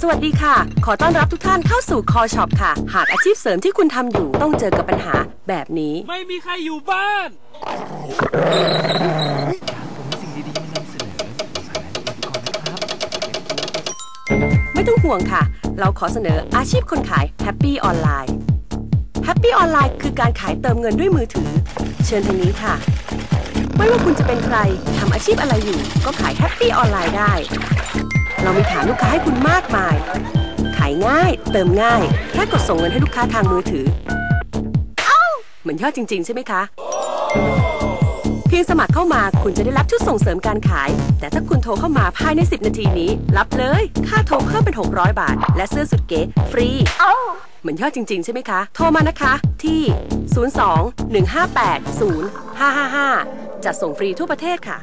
สวัสดีค่ะ ขอต้อนรับทุกท่านเข้าสู่คอช็อปค่ะ หากอาชีพเสริมที่คุณทำอยู่ต้องเจอกับปัญหาแบบนี้ ไม่มีใครอยู่บ้านผมมีสิ่งดีๆมานำเสนอสารเก็บก่อนนะครับไม่ต้องห่วงค่ะ เราขอเสนออาชีพคนขาย Happy ออนไลน์ Happy ออนไลน์คือการขายเติมเงินด้วยมือถือ เชิญทางนี้ค่ะ ไม่ว่าคุณจะเป็นใครทำอาชีพอะไรอยู่ ก็ขาย Happy ออนไลน์ได้ เรามีฐานลูกค้าให้คุณมากมาย ขายง่าย เติมง่าย แค่กดส่งเงินให้ลูกค้าทางมือถือ เอ้า เหมือนยอดจริง ๆ ใช่ไหมคะ เพียงสมัครเข้ามาคุณจะได้รับชุดส่งเสริมการขาย แต่ถ้าคุณโทรเข้ามาภายใน 10 นาทีนี้ รับเลย ค่าโทรเพิ่มเป็น 600 บาท และเสื้อสุดเก๋ฟรีเหมือนยอดจริง ๆ ใช่ไหมคะ โทรมานะคะที่ 02 158 0555 จัดส่งฟรีทั่วประเทศค่ะ